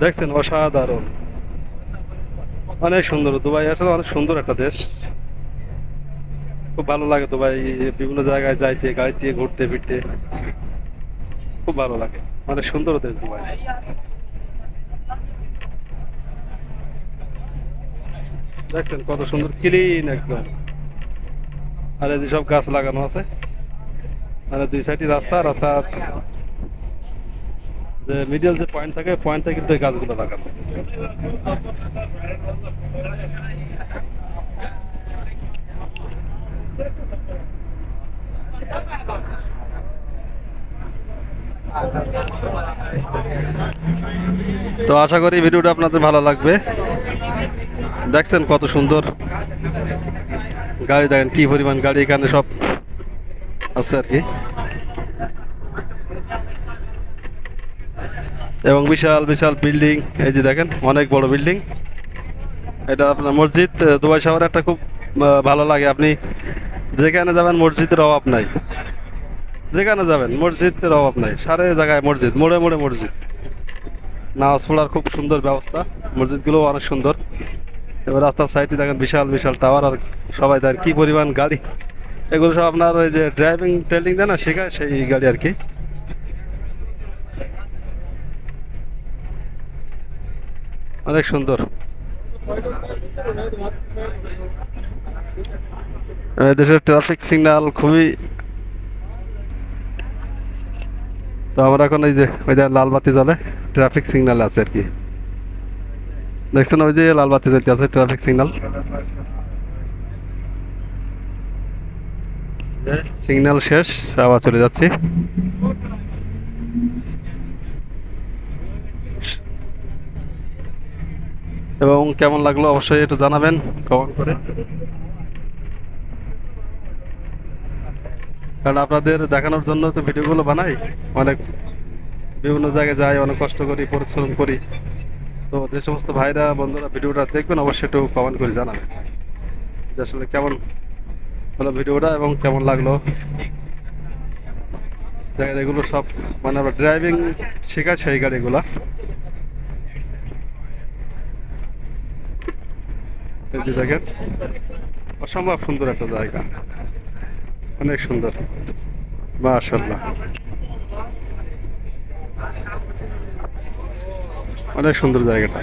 দেখছেন অসাধারণ। অনেক সুন্দর। দুবাই আসলে অনেক সুন্দর একটা দেশ। খুব ভালো লাগে দুবাই। বিভিন্ন জায়গায় যাইতে গাড়িতে ঘুরতে, ফিরতে। খুব ভালো লাগে। অনেক সুন্দর দেশ দুবাই। দেখছেন কত সুন্দর ক্লিন একদম। আর এই সব গাছ লাগানো আছে। মানে দুই সাইডে রাস্তা, রাস্তার যে মিডিয়াল যে পয়েন্ট থাকে পয়েন্ট কিন্তু এই গাছগুলো লাগানো। তো আশা করি ভিডিওটা আপনাদের ভালো লাগবে। দেখছেন কত সুন্দর গাড়ি, দেখেন কি পরিমাণ গাড়ি এখানে সব আছে আর কি। এবং বিশাল বিশাল বিল্ডিং। এই যে দেখেন, অনেক বড় বিল্ডিং। এটা আপনার মসজিদ দুবাই শহরে একটা খুব ভালো লাগে। আপনি যেখানে যাবেন, মসজিদের অভাব নাই। যেখানে যাবেন, মসজিদের অভাব নাই। সারে জায়গায় মসজিদ, মোড়ে মোড়ে মসজিদ। নামাজ পড়ার খুব সুন্দর ব্যবস্থা। মসজিদগুলোও অনেক সুন্দর। এবার রাস্তার সাইডে দেখেন, বিশাল বিশাল টাওয়ার আর সবাই দেখেন কী পরিমাণ গাড়ি। এগুলো সব আপনার ওই যে ড্রাইভিং ট্রেনিং দেয় না, শেখায় সেই গাড়ি আর কি। অনেক সুন্দর। দেশের ট্রাফিক সিগন্যাল খুবই তো আমরা এখন ওই যে ওই যে লাল বাতি জ্বলে ট্রাফিক সিগন্যাল আছে আর কি। দেখছেন ওই যে লাল বাতি জ্বলতে আছে ট্রাফিক সিগন্যাল সিগন্যাল শেষ, আবার চলে যাচ্ছি। এবং কেমন লাগল অবশ্যই একটু জানাবেন কমেন্ট করে। কারণ আপনাদের দেখানোর জন্য তো ভিডিওগুলো বানাই, অনেক বিভিন্ন জায়গায় যাই, অনেক কষ্ট করি, পরিশ্রম করি। তো যে সমস্ত ভাইরা, বন্ধুরা ভিডিওটা দেখবেন, অবশ্যই একটু কমেন্ট করে জানাবেন যে আসলে কেমন হলো ভিডিওটা এবং কেমন লাগল। দেখেন এগুলো সব মানে আমরা ড্রাইভিং শেখাই এই গাড়িগুলা। এই যে দেখেন, অসম্ভব সুন্দর একটা জায়গা। অনেক সুন্দর। মাশাল্লাহ অনেক সুন্দর জায়গাটা।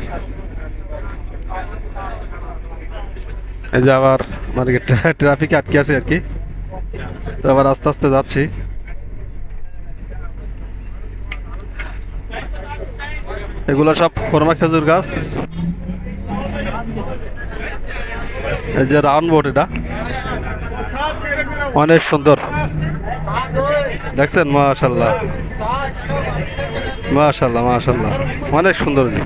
এই যে আবার মানে ট্রাফিকে আটকে আছে আর কি। তো আবার আস্তে আস্তে যাচ্ছি। এগুলো সব খরমা খেজুর গাছ। এই যে রাউন্ড বোর্ড এটা। অনেক সুন্দর। দেখছেন? মাশাল্লাহ মাশাল্লাহ মাশাল্লাহ অনেক সুন্দর জি।